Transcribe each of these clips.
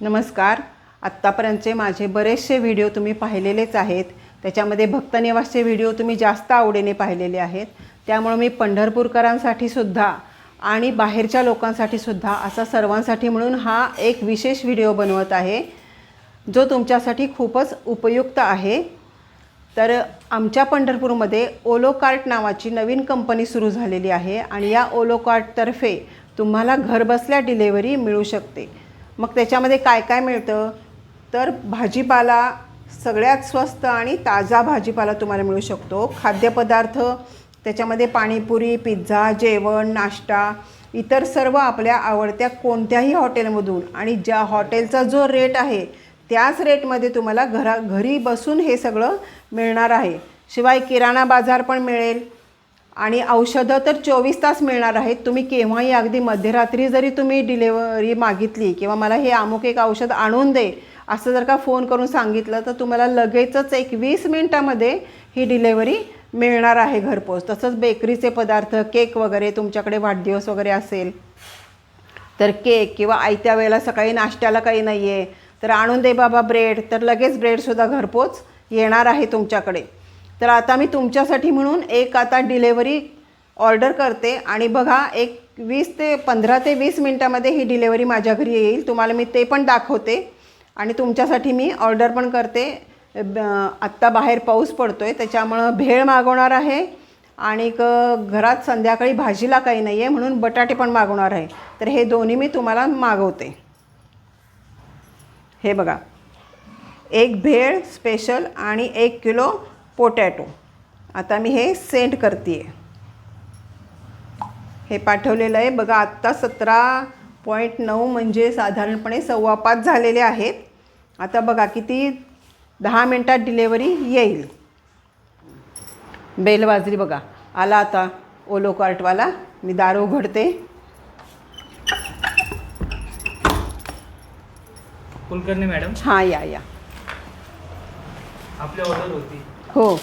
नमस्कार. आत्तापर्यंतचे माझे बरेचसे व्हिडिओ तुम्ही पाहिलेलेच आहेत. त्याच्यामध्ये भक्तनिवासचे व्हिडिओ तुम्ही जास्त आवडीने पाहिलेले आहेत. त्यामुळं मी पंढरपूरकरांसाठी सुद्धा आणि बाहेरच्या लोकांसाठी सुद्धा असा सर्वांसाठी म्हणून हा एक विशेष व्हिडिओ बनवत आहे जो तुमच्यासाठी खूपच उपयुक्त आहे. तर आमच्या पंढरपूरमध्ये ओलो कार्ट नावाची नवीन कंपनी सुरू झालेली आहे आणि या ओलो कार्टतर्फे तुम्हाला घरबसल्या डिलेवरी मिळू शकते. मग त्याच्यामध्ये काय काय मिळतं? तर भाजीपाला सगळ्यात स्वस्त आणि ताजा भाजीपाला तुम्हाला मिळू शकतो. खाद्यपदार्थ त्याच्यामध्ये पाणीपुरी पिझ्झा जेवण नाश्ता इतर सर्व आपल्या आवडत्या कोणत्याही हॉटेलमधून. आणि ज्या हॉटेलचा जो रेट आहे त्याच रेटमध्ये तुम्हाला घरा घरी बसून हे सगळं मिळणार आहे. शिवाय किराणा बाजार पण मिळेल. आणि औषधं तर चोवीस तास मिळणार आहेत. तुम्ही केव्हाही अगदी मध्यरात्री जरी तुम्ही डिलेवरी मागितली किंवा मला हे अमुक एक औषध आणून दे असं जर का फोन करून सांगितलं तर तुम्हाला लगेचच एक वीस मिनटामध्ये ही डिलेवरी मिळणार आहे घरपोच. तसंच बेकरीचे पदार्थ केक वगैरे तुमच्याकडे वाढदिवस वगैरे असेल तर केक किंवा आयत्या वेळेला सकाळी नाश्त्याला काही नाही आहे तर आणून दे बाबा ब्रेड तर लगेच ब्रेडसुद्धा घरपोच येणार आहे तुमच्याकडे. तर आता मी तुमच्यासाठी म्हणून एक आता डिलेवरी ऑर्डर करते आणि बघा एक वीस ते पंधरा ते वीस मिनटामध्ये ही डिलेवरी माझ्या घरी येईल. तुम्हाला मी ते पण दाखवते आणि तुमच्यासाठी मी ऑर्डर पण करते. ब- आत्ता बाहेर पाऊस पडतो आहे त्याच्यामुळं भेळ मागवणार आहे आणि क- घरात संध्याकाळी भाजीला काही नाही आहे म्हणून बटाटे पण मागवणार आहे. तर हे दोन्ही मी तुम्हाला मागवते. हे बघा एक भेळ स्पेशल आणि एक किलो पोटॅटो. आता मी हे सेंड करते हे पाठवलेलं आहे. बघा आत्ता सतरा पॉईंट नऊ म्हणजे साधारणपणे सव्वा पाच झालेले आहेत. आता बघा किती दहा मिनटात डिलेवरी येईल. बेल वाजली बघा. आला आता ओलो कार्टवाला. मी दार उघडते. कुलकर्णी मॅडम? हां या या. आपली ऑर्डर होती. हो.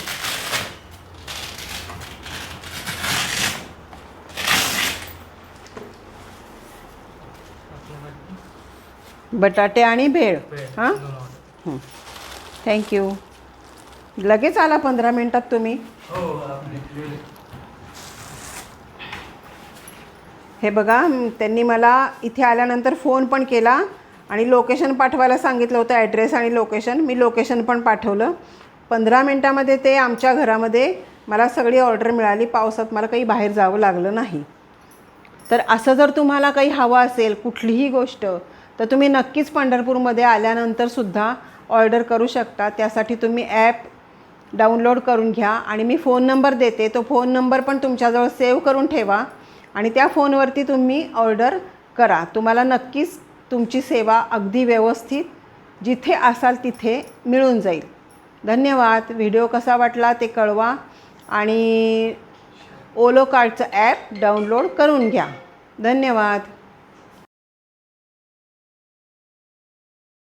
बटाटे आणि भेळ. हां? हो. थँक्यू लगेच आला पंधरा मिनटात तुम्ही? आपली हे बघा त्यांनी मला इथे आल्यानंतर फोन पण केला. आणि लोकेशन पाठवायला सांगितलं होतं ॲड्रेस आणि लोकेशन मी लोकेशन पण पाठवलं. पंधरा मिनटामध्ये ते आमच्या घरामध्ये मला सगळी ऑर्डर मिळाली. पावसात मला काही बाहेर जावं लागलं नाही. तर असं जर तुम्हाला काही हवं असेल कुठलीही गोष्ट तर तुम्ही नक्कीच पंढरपूरमध्ये आल्यानंतर सुद्धा ऑर्डर करू शकता. त्यासाठी तुम्ही ॲप डाउनलोड करून घ्या. आणि मी फोन नंबर देते. तो फोन नंबर पण तुमच्याजवळ सेव्ह करून ठेवा. आणि त्या फोनवरती तुम्ही ऑर्डर करा. तुम्हाला नक्कीच तुमची सेवा अगदी व्यवस्थित जिथे असाल तिथे मिळून जाईल. धन्यवाद. व्हिडिओ कसा वाटला ते कळवा आणि ओलो कार्डचं ॲप डाउनलोड करून घ्या. धन्यवाद.